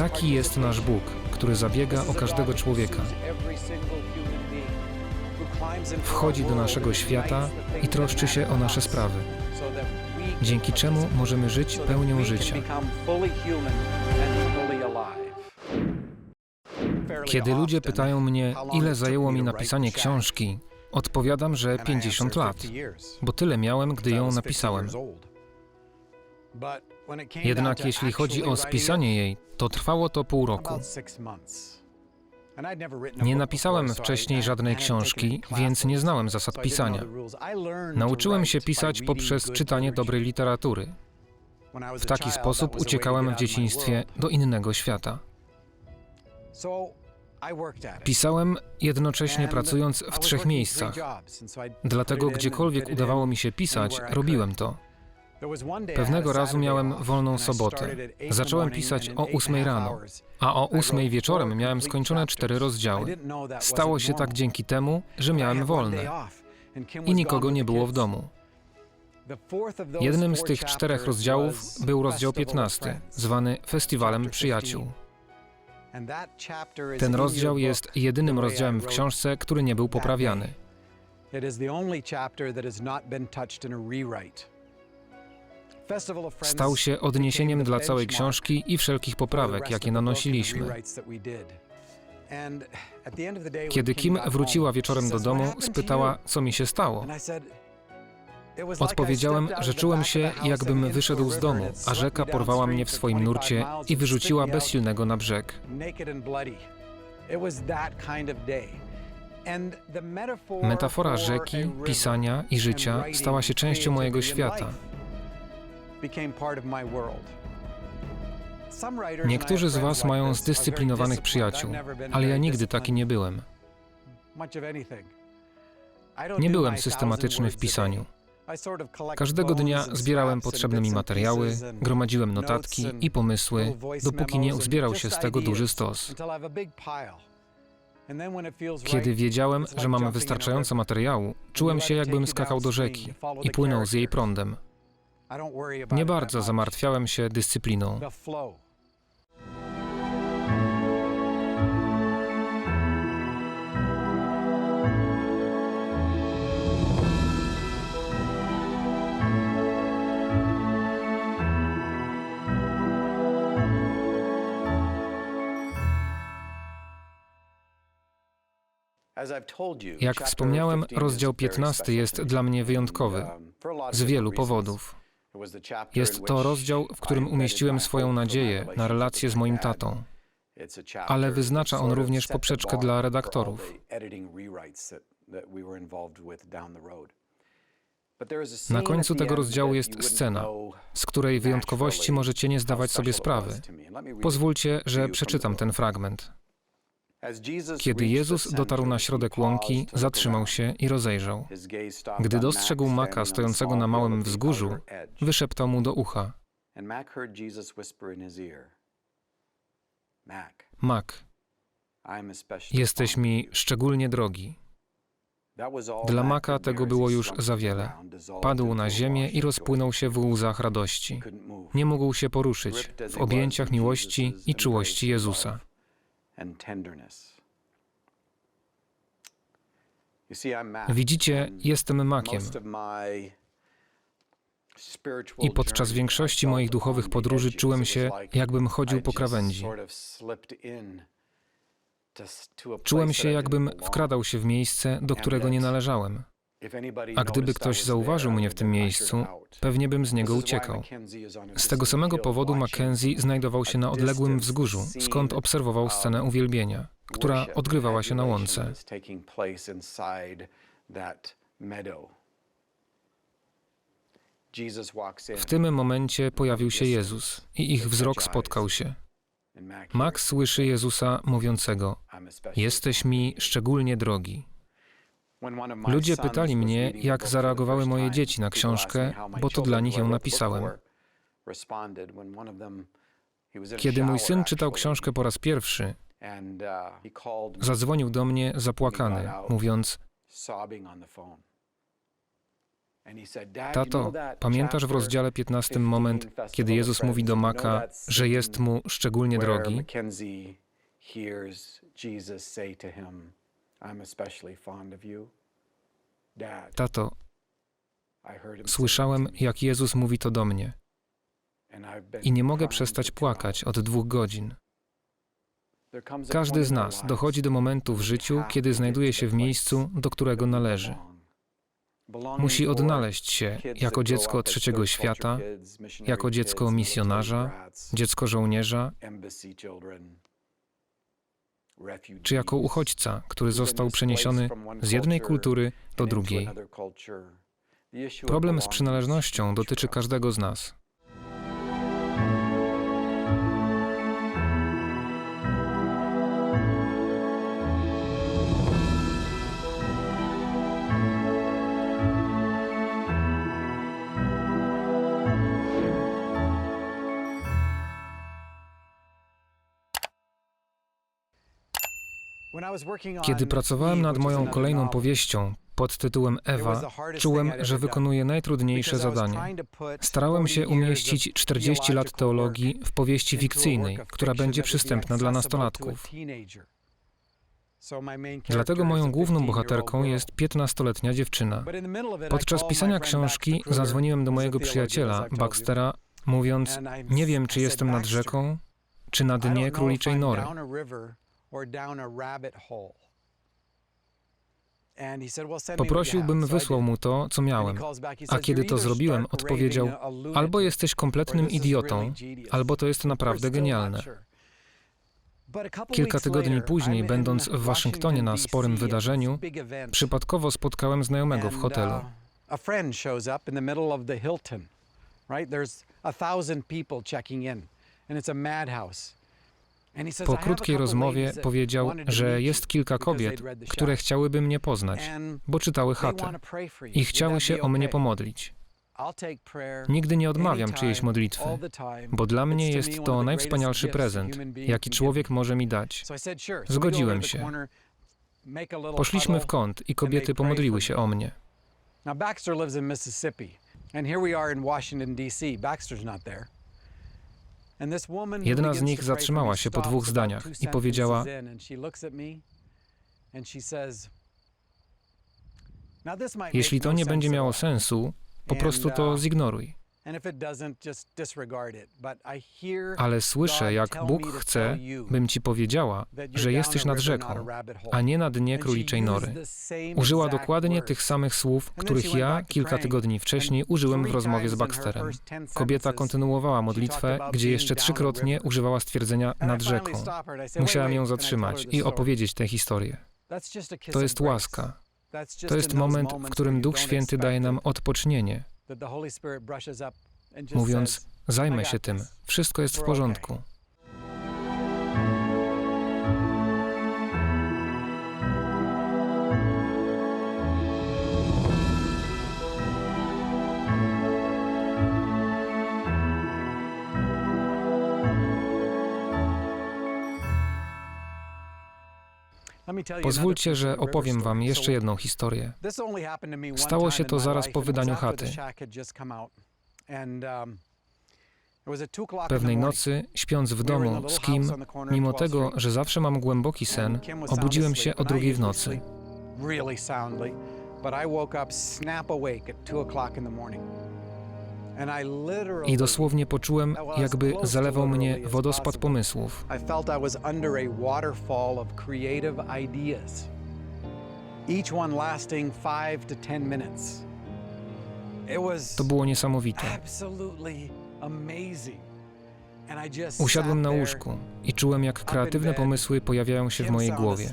Taki jest nasz Bóg, który zabiega o każdego człowieka. Wchodzi do naszego świata i troszczy się o nasze sprawy, dzięki czemu możemy żyć pełnią życia. Kiedy ludzie pytają mnie, ile zajęło mi napisanie książki, odpowiadam, że 50 lat, bo tyle miałem, gdy ją napisałem. Jednak jeśli chodzi o spisanie jej, to trwało to pół roku. Nie napisałem wcześniej żadnej książki, więc nie znałem zasad pisania. Nauczyłem się pisać poprzez czytanie dobrej literatury. W taki sposób uciekałem w dzieciństwie do innego świata. Pisałem jednocześnie pracując w trzech miejscach. Dlatego gdziekolwiek udawało mi się pisać, robiłem to. Pewnego razu miałem wolną sobotę. Zacząłem pisać o 8 rano, a o 8 wieczorem miałem skończone cztery rozdziały. Stało się tak dzięki temu, że miałem wolne i nikogo nie było w domu. Jednym z tych czterech rozdziałów był rozdział 15, zwany Festiwalem Przyjaciół. Ten rozdział jest jedynym rozdziałem w książce, który nie był poprawiany. Stał się odniesieniem dla całej książki i wszelkich poprawek, jakie nanosiliśmy. Kiedy Kim wróciła wieczorem do domu, spytała, co mi się stało. Odpowiedziałem, że czułem się, jakbym wyszedł z domu, a rzeka porwała mnie w swoim nurcie i wyrzuciła bezsilnego na brzeg. Metafora rzeki, pisania i życia stała się częścią mojego świata. Niektórzy z Was mają zdyscyplinowanych przyjaciół, ale ja nigdy taki nie byłem. Nie byłem systematyczny w pisaniu. Każdego dnia zbierałem potrzebne mi materiały, gromadziłem notatki i pomysły, dopóki nie uzbierał się z tego duży stos. Kiedy wiedziałem, że mamy wystarczająco materiału, czułem się, jakbym skakał do rzeki i płynął z jej prądem. Nie bardzo zamartwiałem się dyscypliną. Jak wspomniałem, rozdział 15 jest dla mnie wyjątkowy z wielu powodów. Jest to rozdział, w którym umieściłem swoją nadzieję na relację z moim tatą, ale wyznacza on również poprzeczkę dla redaktorów. Na końcu tego rozdziału jest scena, z której wyjątkowości możecie nie zdawać sobie sprawy. Pozwólcie, że przeczytam ten fragment. Kiedy Jezus dotarł na środek łąki, zatrzymał się i rozejrzał. Gdy dostrzegł Maka stojącego na małym wzgórzu, wyszeptał mu do ucha: Mak, jesteś mi szczególnie drogi. Dla Maka tego było już za wiele. Padł na ziemię i rozpłynął się w łzach radości. Nie mógł się poruszyć w objęciach miłości i czułości Jezusa. Widzicie, jestem makiem. I podczas większości moich duchowych podróży czułem się, jakbym chodził po krawędzi. Czułem się, jakbym wkradał się w miejsce, do którego nie należałem. A gdyby ktoś zauważył mnie w tym miejscu, pewnie bym z niego uciekał. Z tego samego powodu Mackenzie znajdował się na odległym wzgórzu, skąd obserwował scenę uwielbienia, która odgrywała się na łące. W tym momencie pojawił się Jezus i ich wzrok spotkał się. Max słyszy Jezusa mówiącego: Jesteś mi szczególnie drogi. Ludzie pytali mnie, jak zareagowały moje dzieci na książkę, bo to dla nich ją napisałem. Kiedy mój syn czytał książkę po raz pierwszy, zadzwonił do mnie zapłakany, mówiąc: Tato, pamiętasz w rozdziale 15 moment, kiedy Jezus mówi do Maka, że jest mu szczególnie drogi? Tato, słyszałem, jak Jezus mówi to do mnie. I nie mogę przestać płakać od dwóch godzin. Każdy z nas dochodzi do momentu w życiu, kiedy znajduje się w miejscu, do którego należy. Musi odnaleźć się jako dziecko trzeciego świata, jako dziecko misjonarza, dziecko żołnierza, czy jako uchodźca, który został przeniesiony z jednej kultury do drugiej. Problem z przynależnością dotyczy każdego z nas. Kiedy pracowałem nad moją kolejną powieścią pod tytułem Ewa, czułem, że wykonuję najtrudniejsze zadanie. Starałem się umieścić 40 lat teologii w powieści fikcyjnej, która będzie przystępna dla nastolatków. Dlatego moją główną bohaterką jest 15-letnia dziewczyna. Podczas pisania książki zadzwoniłem do mojego przyjaciela, Baxtera, mówiąc: Nie wiem, czy jestem nad rzeką, czy na dnie króliczej nory. Poprosił, bym wysłał mu to, co miałem. A kiedy to zrobiłem, odpowiedział: Albo jesteś kompletnym idiotą, albo to jest naprawdę genialne. Kilka tygodni później, będąc w Waszyngtonie na sporym wydarzeniu, przypadkowo spotkałem znajomego w hotelu. uh, A right? There's a thousand people checking in, and it's a madhouse. Po "I have a krótkiej rozmowie powiedział, że jest kilka kobiet, które chciałyby mnie poznać, bo czytały chatę i chciały się o mnie pomodlić. Nigdy nie odmawiam czyjejś modlitwy, bo dla mnie jest to najwspanialszy prezent, jaki człowiek może mi dać. Zgodziłem się. Poszliśmy w kąt i kobiety pomodliły się o mnie. Baxter lives in Mississippi, and here we are in Washington D.C. Baxter's not there. And this woman who Jedna z nich zatrzymała się po dwóch zdaniach i powiedziała: sentences in, and she looks at me and she says, "Now this might Jeśli to no nie będzie miało sensu, po prostu to uh, zignoruj. Ale słyszę, jak Bóg chce, bym ci powiedziała, że jesteś nad rzeką, a rabbit hole." a nie na dnie króliczej nory. Użyła dokładnie tych samych słów, których ja kilka tygodni wcześniej użyłem w rozmowie z Baxterem. first 10 Kobieta kontynuowała modlitwę, gdzie jeszcze trzykrotnie używała stwierdzenia nad rzeką. stopped her and I said, "Wait, Musiałem wait," ją zatrzymać i opowiedzieć tę historię. To jest łaska. To jest moment, w którym Duch Święty daje nam odpocznienie, mówiąc: Zajmę "I się tym, wszystko jest w porządku. Pozwólcie, że opowiem wam jeszcze jedną historię. Stało się to zaraz po wydaniu chaty. Pewnej nocy, śpiąc w domu z Kim, mimo 12th tego, że zawsze mam głęboki sen, obudziłem się o drugiej w nocy. I dosłownie poczułem, jakby zalewał mnie wodospad pomysłów. To było niesamowite. Usiadłem na łóżku i czułem, jak kreatywne pomysły pojawiają się w mojej głowie.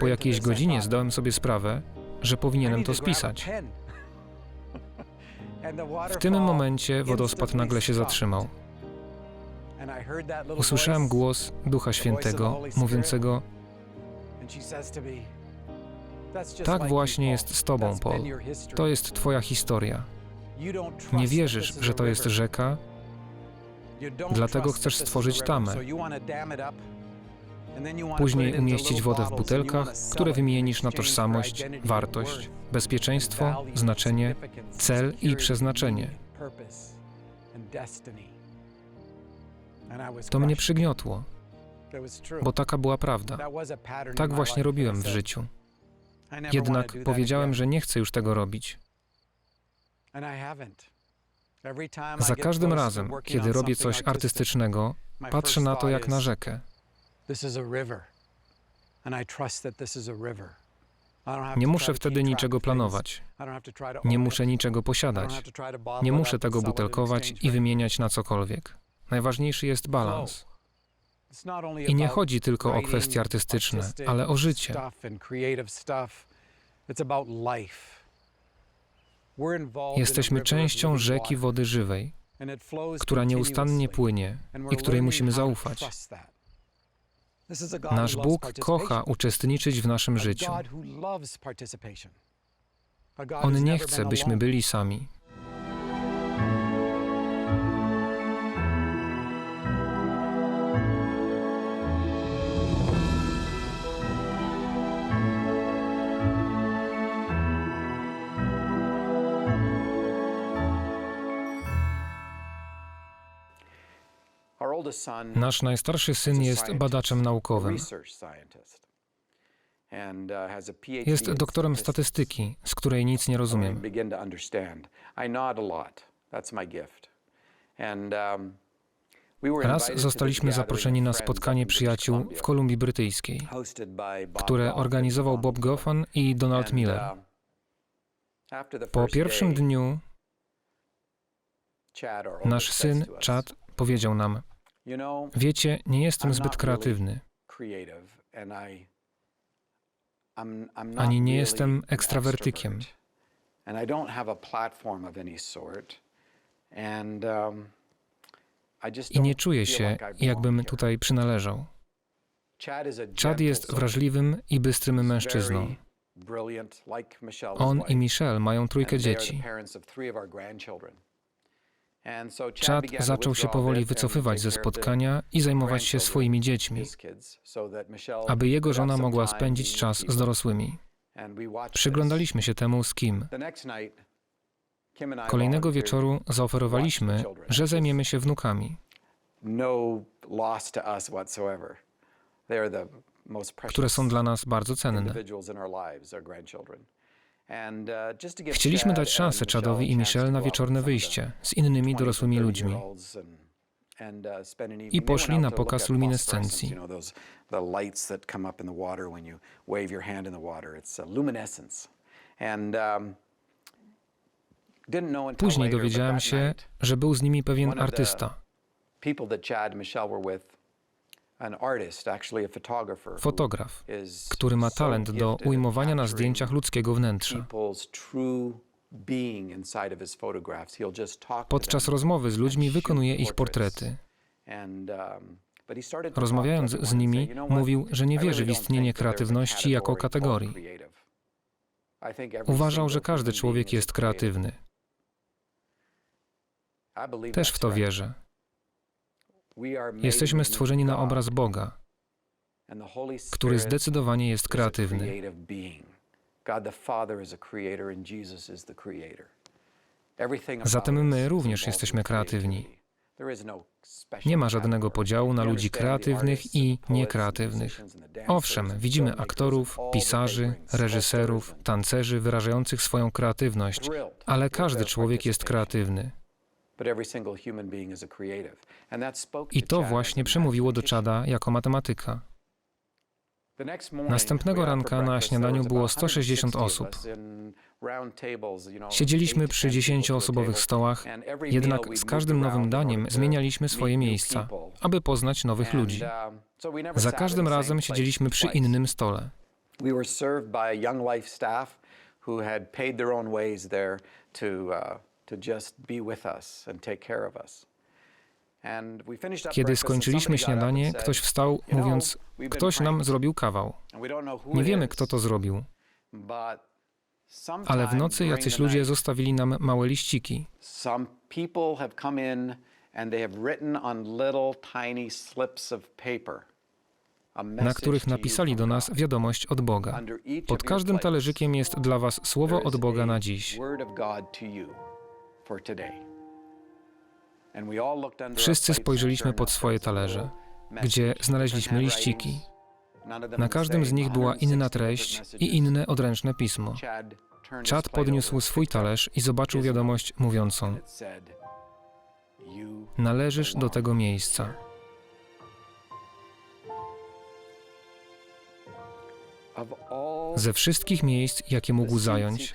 Po jakiejś godzinie zdałem sobie sprawę, że powinienem to spisać. W tym momencie wodospad nagle się zatrzymał. Usłyszałem głos Ducha Świętego mówiącego: and she says to me, "That's just Tak właśnie jest z tobą, Paul. To jest Twoja historia. Nie wierzysz, że to jest rzeka, dlatego chcesz stworzyć tamę. Później umieścić wodę w butelkach, które wymienisz na tożsamość, wartość, bezpieczeństwo, znaczenie, cel i przeznaczenie. To mnie przygniotło, bo taka była prawda. Tak właśnie robiłem w życiu. Jednak powiedziałem, że nie chcę już tego robić. Za każdym razem, kiedy robię coś artystycznego, patrzę na to jak na rzekę. Nie muszę wtedy niczego planować. Nie muszę niczego posiadać. Nie muszę tego butelkować i wymieniać na cokolwiek. Najważniejszy jest balans. I nie chodzi tylko o kwestie artystyczne, ale o życie. Jesteśmy częścią rzeki wody żywej, która nieustannie płynie i której musimy zaufać. Nasz Bóg kocha uczestniczyć w naszym życiu. On nie chce, byśmy byli sami. Nasz najstarszy syn jest badaczem naukowym. Jest doktorem statystyki, z której nic nie rozumiem. Raz zostaliśmy zaproszeni na spotkanie przyjaciół w Kolumbii Brytyjskiej, które organizował Bob Goffin i Donald Miller. Po pierwszym dniu nasz syn, Chad, powiedział nam: Wiecie, nie jestem zbyt kreatywny, ani nie jestem ekstrawertykiem. I nie czuję się, jakbym tutaj przynależał. Chad jest wrażliwym i bystrym mężczyzną. On i Michelle mają trójkę dzieci. Chad zaczął się powoli wycofywać ze spotkania i zajmować się swoimi dziećmi, aby jego żona mogła spędzić czas z dorosłymi. Przyglądaliśmy się temu z Kim. Kolejnego wieczoru zaoferowaliśmy, że zajmiemy się wnukami, które są dla nas bardzo cenne. Chcieliśmy dać szansę Chadowi i Michelle na wieczorne wyjście z innymi dorosłymi ludźmi. I poszli na pokaz luminescencji. Później dowiedziałem się, że był z nimi pewien artysta, fotograf, który ma talent do ujmowania na zdjęciach ludzkiego wnętrza. Podczas rozmowy z ludźmi wykonuje ich portrety. Rozmawiając z nimi, mówił, że nie wierzy w istnienie kreatywności jako kategorii. Uważał, że każdy człowiek jest kreatywny. Też w to wierzę. Jesteśmy stworzeni na obraz Boga, który zdecydowanie jest kreatywny. Zatem my również jesteśmy kreatywni. Nie ma żadnego podziału na ludzi kreatywnych i niekreatywnych. Owszem, widzimy aktorów, pisarzy, reżyserów, tancerzy wyrażających swoją kreatywność, ale każdy człowiek jest kreatywny. I to właśnie przemówiło do Chada jako matematyka. Następnego ranka na śniadaniu było 160 osób. Siedzieliśmy przy dziesięcioosobowych stołach, jednak z każdym nowym daniem zmienialiśmy swoje miejsca, aby poznać nowych ludzi. Za każdym razem siedzieliśmy przy innym stole. We were served by young life staff who had paid their own ways there to, uh, Kiedy skończyliśmy śniadanie, ktoś wstał, "You know, mówiąc: Ktoś nam zrobił kawał. Nie wiemy, kto to zrobił, ale w nocy jacyś ludzie zostawili nam małe liściki. Na których napisali do nas wiadomość od Boga. Pod każdym talerzykiem jest dla Was słowo od Boga na dziś. Wszyscy spojrzeliśmy pod swoje talerze, gdzie znaleźliśmy liściki. Na każdym z nich była 160 inna treść i inne odręczne pismo. Chad podniósł swój talerz i zobaczył wiadomość mówiącą: and it said, "You Należysz do tego miejsca. Ze wszystkich miejsc, jakie mógł zająć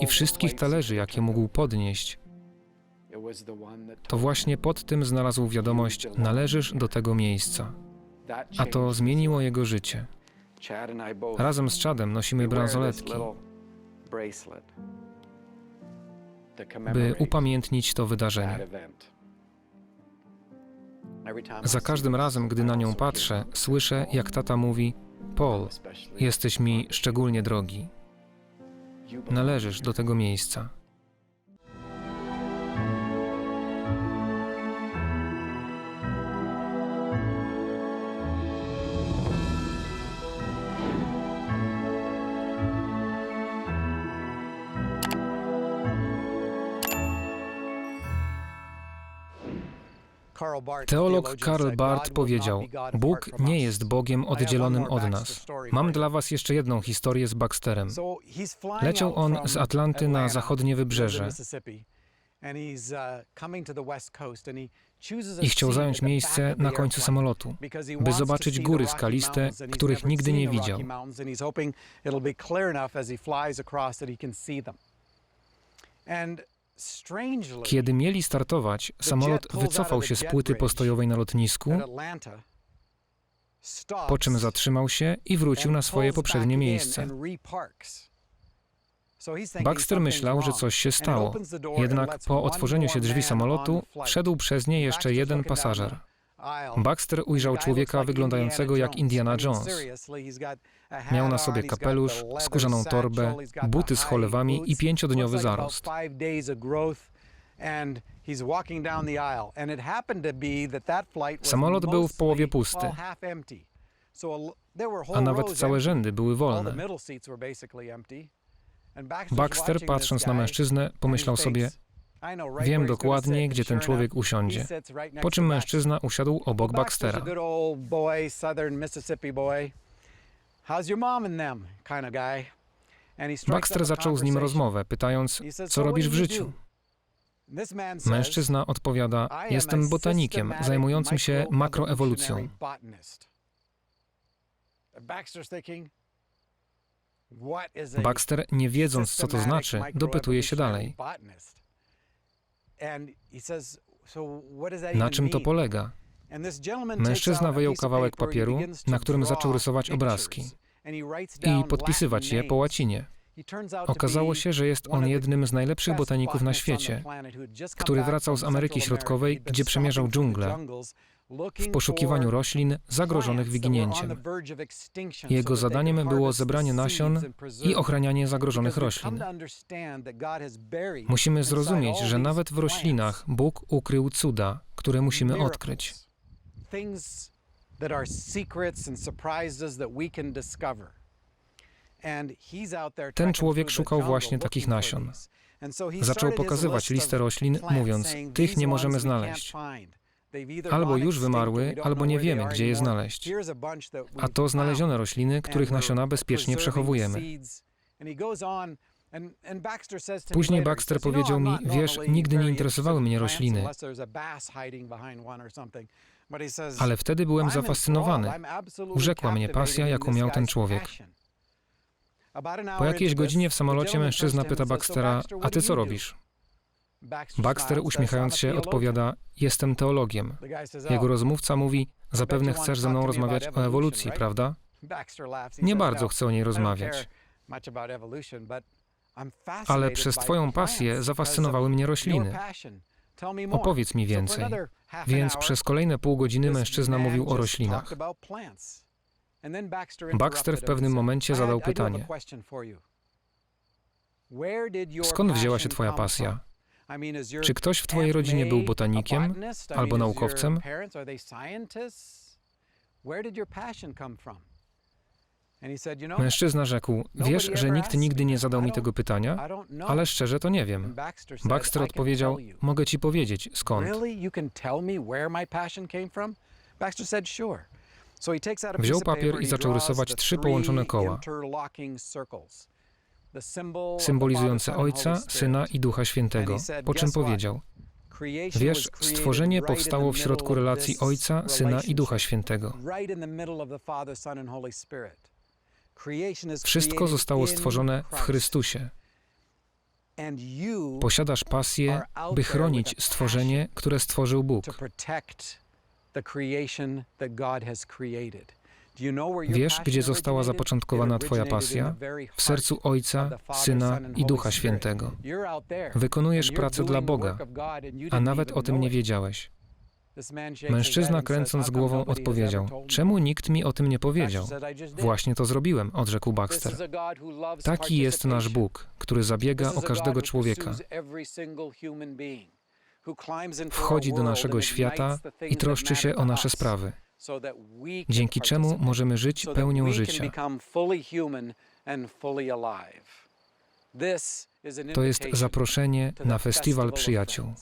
i wszystkich talerzy, jakie mógł podnieść, to właśnie pod tym znalazł wiadomość: Należysz do tego miejsca. A to zmieniło jego życie. Razem z Chadem nosimy bransoletki, by upamiętnić to wydarzenie. Za każdym razem, gdy na nią patrzę, słyszę, jak tata mówi: Paul, jesteś mi szczególnie drogi. Należysz do tego miejsca. Teolog Karl Barth powiedział: Bóg nie jest Bogiem oddzielonym od nas. Mam dla Was jeszcze jedną historię z Baxterem. Leciał on z Atlanty na zachodnie wybrzeże I chciał zająć miejsce na końcu samolotu, by zobaczyć góry skaliste, których nigdy nie widział. Kiedy mieli startować, samolot wycofał się z płyty postojowej na lotnisku, po czym zatrzymał się i wrócił na swoje poprzednie miejsce. Baxter myślał, że coś się stało, jednak po otworzeniu się drzwi samolotu wszedł przez nie jeszcze jeden pasażer. Baxter ujrzał człowieka wyglądającego jak Indiana Jones. Miał na sobie kapelusz, skórzaną torbę, buty z cholewami i pięciodniowy zarost. Samolot był w połowie pusty, A nawet całe rzędy były wolne. Baxter, patrząc na mężczyznę, pomyślał sobie: Wiem dokładnie, gdzie ten człowiek usiądzie. Po czym mężczyzna usiadł obok Baxtera. Baxter zaczął z nim rozmowę, pytając, co robisz w życiu? Mężczyzna odpowiada, jestem botanikiem zajmującym się makroewolucją. Baxter, nie wiedząc, co to znaczy, dopytuje się dalej. Na czym to polega? Mężczyzna wyjął kawałek papieru, na którym zaczął rysować obrazki I podpisywać je po łacinie. Okazało się, że jest on jednym z najlepszych botaników na świecie, który wracał z Ameryki Środkowej, gdzie przemierzał dżunglę W poszukiwaniu roślin zagrożonych wyginięciem. Jego zadaniem było zebranie nasion i ochranianie zagrożonych roślin. Musimy zrozumieć, że nawet w roślinach Bóg ukrył cuda, które musimy odkryć. Ten człowiek szukał właśnie takich nasion. Zaczął pokazywać listę roślin, mówiąc, tych nie możemy znaleźć. Albo już wymarły, albo nie wiemy, gdzie je znaleźć. A to znalezione rośliny, których nasiona bezpiecznie przechowujemy. Później Baxter powiedział mi, wiesz, nigdy nie interesowały mnie rośliny, Ale wtedy byłem zafascynowany. Urzekła mnie pasja, jaką miał ten człowiek. Po jakiejś godzinie w samolocie mężczyzna pyta Baxtera, a ty co robisz? Baxter uśmiechając się odpowiada, jestem teologiem. Jego rozmówca mówi, zapewne chcesz ze mną rozmawiać o ewolucji, prawda? Nie bardzo chcę o niej rozmawiać. Ale przez Twoją pasję zafascynowały mnie rośliny. Opowiedz mi więcej. Więc przez kolejne pół godziny mężczyzna mówił o roślinach. Baxter w pewnym momencie zadał pytanie: Skąd wzięła się Twoja pasja? Czy ktoś w Twojej rodzinie był botanikiem albo naukowcem? Mężczyzna rzekł: Wiesz, że nikt nigdy nie zadał mi tego pytania, ale szczerze to nie wiem. Baxter said, Baxter "I can odpowiedział: tell you." Mogę ci powiedzieć skąd. Wziął papier i zaczął rysować trzy połączone koła. Symbolizujące Ojca. Syna i Ducha Świętego. Po czym "Guess what? powiedział: Wiesz, stworzenie powstało w środku relacji Ojca, Syna i Ducha. Świętego. Wszystko zostało stworzone w. Chrystusie. Posiadasz pasję, by chronić stworzenie, które stworzył Bóg. Wiesz, gdzie została zapoczątkowana Twoja pasja? W sercu Ojca, Syna i Ducha. Świętego. Wykonujesz pracę dla Boga, a nawet o tym nie wiedziałeś. Mężczyzna kręcąc "How come głową odpowiedział: told me?" Czemu nikt mi o tym nie powiedział? Właśnie to zrobiłem, odrzekł Baxter. Taki jest nasz. Bóg, który zabiega o każdego człowieka. Wchodzi do naszego świata i troszczy się o nasze sprawy, dzięki czemu możemy żyć pełnią życia. To jest zaproszenie na festiwal przyjaciół.